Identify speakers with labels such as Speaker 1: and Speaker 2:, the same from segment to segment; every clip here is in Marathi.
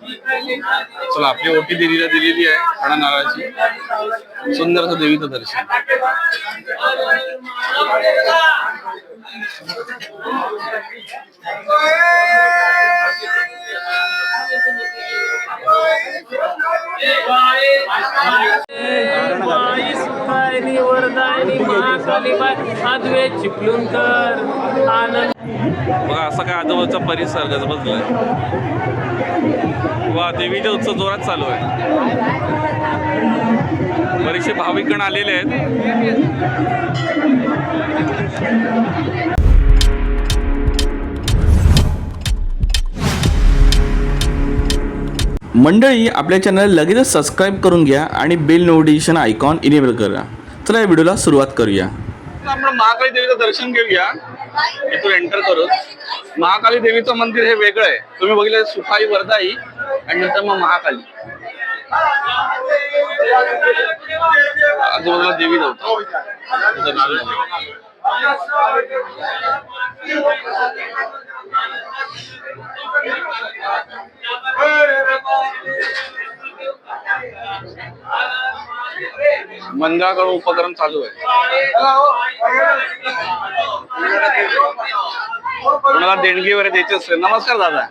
Speaker 1: चला आपली ओटी देवीला दिलेली आहे खाणा नारळाची. सुंदर असं देवीचं दर्शन.
Speaker 2: वरदायनी महाकाली बाई आदवे आनंद
Speaker 1: बघा असा काय आजूबाजूचा परिसर गजबजलाय. वा देवीचा उत्सव जोरात चालू आहे. बरेचसे भाविकगण आलेले आहेत.
Speaker 3: मंडळी आपल्या चॅनल लगेचच सबस्क्राईब करून घ्या आणि बेल नोटिफिकेशन आयकॉन इनेबल करा. चला या व्हिडिओला सुरुवात करूया.
Speaker 1: आपण महाकाली देवीचं दर्शन घेऊया. इथून एंटर करून महाकाली देवीचं मंदिर हे वेगळं आहे. तुम्ही बघितलं सुखाई वर्धाई आणि नंतर मग महाकाली. आजूबाजूला देवी नव्हतं. मंदिराकडून उपक्रम चालू आहे. कोणाला देणगी वगैरे द्यायची असते नमस्कार दादा.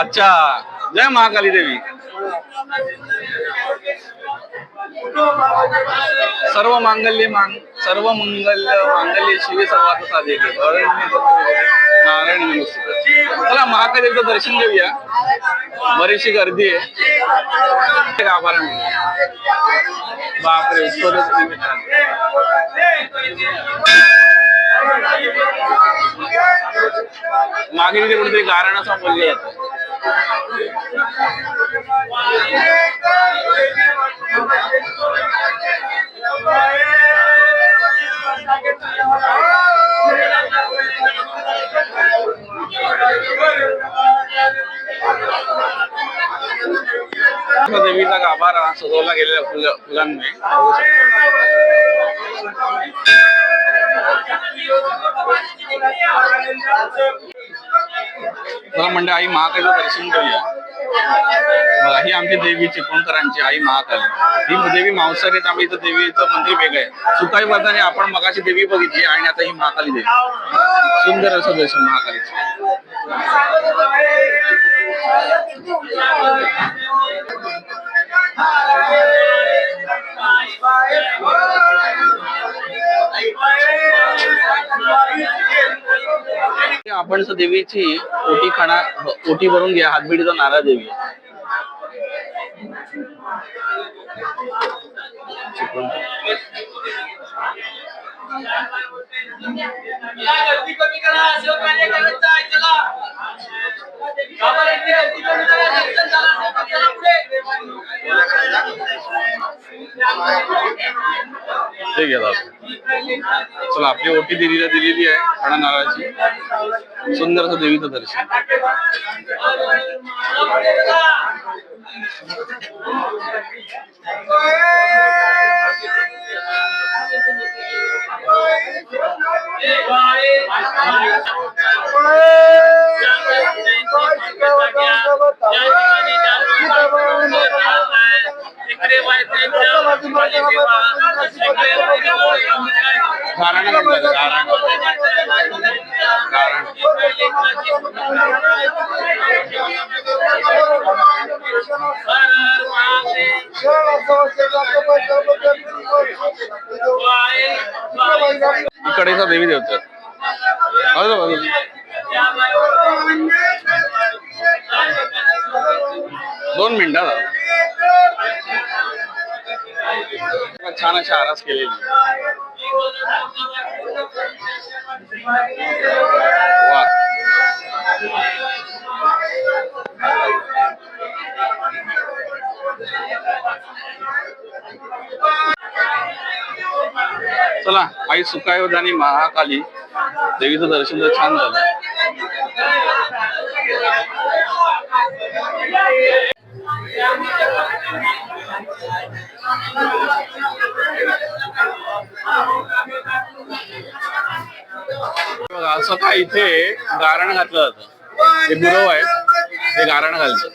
Speaker 1: अच्छा. जय महाकाली देवी. सर्व मांगल्य मांग सर्व मंगल मांगल्य शिवे सर्वात साधे. नारायण चला महाकाली दर्शन घेऊया. बरीचशी गर्दी आहे. आभार आहे. बापरे उत्सवच मागे तिथे कुठेतरी गारण असं बोललं जातं गाभारा गेलेल्या फुल फुलांमुळे बघू म्हणजे आई महाकालीचं दर्शन करूया. ही आमची देवी चिपळूणकरांची आई महाकाली. ही देवी मांसाहारी त्यामुळे इथं देवीचं मंदिर वेगळं आहे. सुकाई वर्धाने आपण मगाची देवी बघितली आणि आता ही महाकाली देवी. सुंदर असं दर्शन महाकालीचं. आपण देवीची ओटी खाणा हो, ओटी भरून घ्या हातबिडीचा नारा देवी ठीक आहे दादा. चला आपली ओटी देवीला दिलेली आहे खडा नारळाची सुंदर असं देवीचं दर्शन Thank you. देवी दोन मिंट छान अशा आरास केलेली चला आई सुकायोध आणि महाकाली. देवीचं दर्शन तर छान झालं. असं इथे गारण घातलं जातं. हे गुरव आहेत ते गारण घालतात.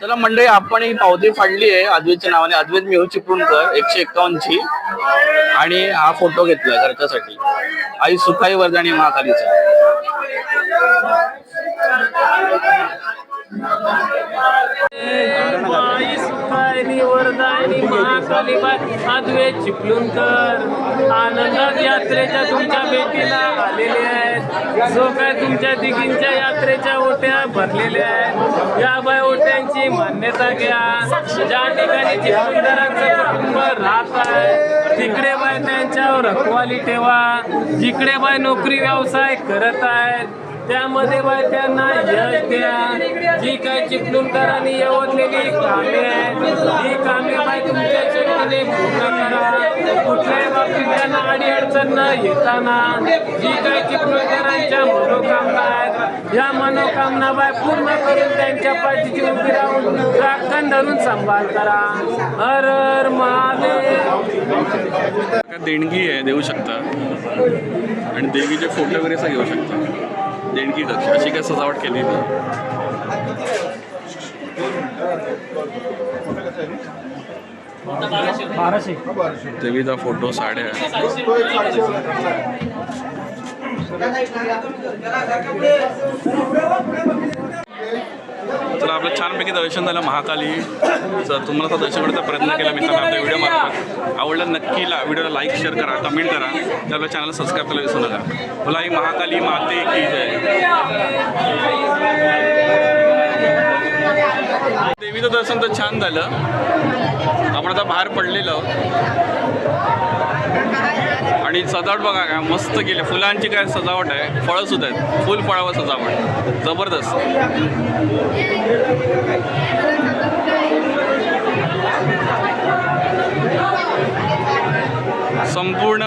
Speaker 1: चला मंडळी आपण ही पावती फाडली आहे अद्वैतच्या नावाने. अद्वैत मेहू हो चिपळूणकर एकशे एक्कावन्नची आणि हा फोटो घेतला घरच्यासाठी. आई सुखाई वर्धानी महाकालीचा.
Speaker 2: माई सुखायनी वरदायनी महाकाली बाय चिपळूणकर आनंदात यात्रेच्या तुमच्या भेटीला आलेले आहेत. जो काय तुमच्या दिगींच्या यात्रेच्या ओट्या भरलेल्या आहेत. या बाय ओट्यांची मान्यता घ्या. ज्या ठिकाणी चिपळूणकरांचं कुटुंब राहत आहे तिकडे बाय त्यांच्यावर रखवाली ठेवा. जिकडे बाय नोकरी व्यवसाय करत आहेत त्यामध्ये बाय त्यांना यश द्या. जी काय चिपळूणकरांनी यवतलेली कामे आहेत ही कामे बाय तुमच्या शक्तीने पूर्ण करा. कुठल्याही बाबतीत त्यांना अडी अडचण न येताना जी काय चिपळूणकरांच्या मनोकामना आहेत या मनोकामना बाय पूर्ण करून त्यांच्या पाठीची उभी राहून राखण धरून सांभाळ करा. हर हर महादेव.
Speaker 1: देणगी आहे देऊ शकता. आणि देवीचे फोटो वगैरे घेऊ शकता. देणगी कक्ष अशी काय सजावट केलेली देवीचा फोटो साड्या तर आपलं छानपैकी दर्शन झालं महाकाली. जर तुम्हाला आता दर्शन करण्याचा प्रयत्न केला मित्रांनो आपल्या व्हिडिओ मार्फत आवडलं नक्की ला व्हिडिओला लाईक शेअर करा कमेंट करा. तर आपल्या चॅनलला सबस्क्राईब करायला विसरू नका. मला ही महाकाली माते की जय. देवीचं दर्शन तर छान झालं. आपण आता बाहेर पडलेलो आणि सजावट बघा काय मस्त केली. फुलांची काय सजावट आहे. फळं सुद्धा आहेत. फुल फळावर सजावट. जबरदस्त. संपूर्ण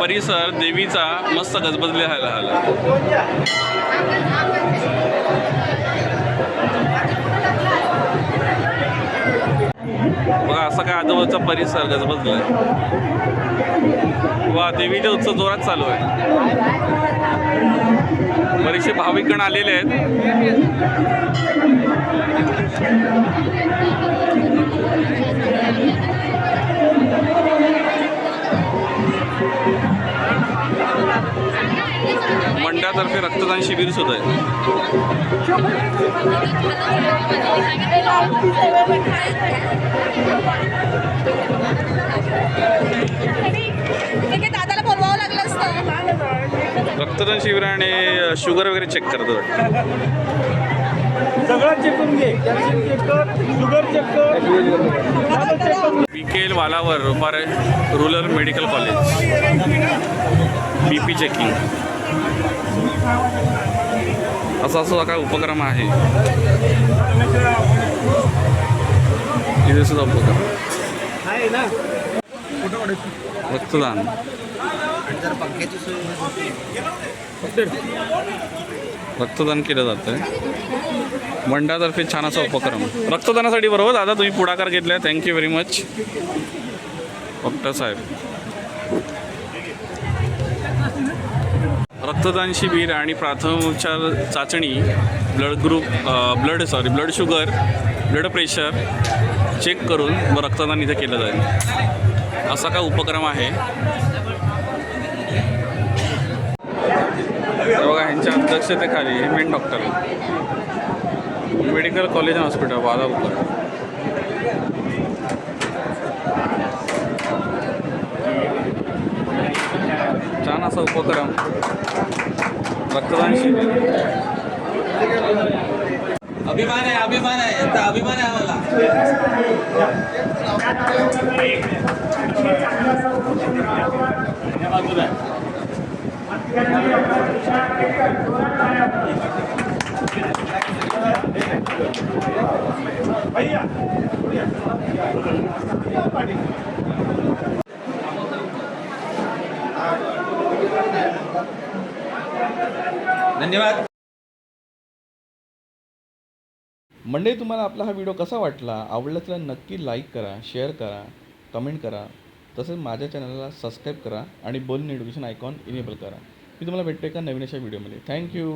Speaker 1: परिसर देवीचा मस्त गजबजलेला आला बघा असा काय आजूबाजूचा परिसर गजबजलाय. वा देवीचा उत्सव जोरात चालू आहे. बरेचसे भाविकगण आलेले आहेत. मंडळातर्फे रक्तदान शिबिर सुद्धा आहे.
Speaker 4: दादाला बोलवावं लागलं असतं.
Speaker 1: रक्तदान शिबिर आणि शुगर वगैरे चेक करतात वाटतं.
Speaker 5: सगळं चेक घे. कॅल्शियम चेक कर शुगर चेक कर.
Speaker 1: पी के एल वालावर रुपारे rural medical college B P checking असा सुद्धा काय उपक्रम आहे? इथे सुद्धा उपक्रम. रक्तदान. रक्तदान केलं जातं मंडळातर्फे छान असा उपक्रम. रक्तदानासाठी बरोबर दादा तुम्ही पुढाकार घेतलाय. Thank you very much doctor साहेब. रक्तदान शिबिर आणि प्राथमोपचार चाचणी blood group blood sorry blood sugar blood pressure check करून व रक्तदान इथे केलं जाईल. असा काय उपक्रम आहे? बघा ह्यांच्या अध्यक्षतेखाली हे main doctor medical college and hospital Balapur छान असा उपक्रम. रक्तदान शिबिर.
Speaker 6: अभिमान आहे अभिमान आहे. याचा अभिमान आहे आम्हाला.
Speaker 7: धन्यवाद.
Speaker 1: मंडळी तुम्हाला आपला हा व्हिडिओ कसा वाटला? आवडला तर नक्की लाईक करा शेअर करा कमेंट करा. तसेच माझ्या चॅनलला सबस्क्राईब करा आणि बोल नोटिफिकेशन आयकॉन इनेबल करा. मी तुम्हाला भेटतो एका नवीन अशा व्हिडिओमध्ये थँक्यू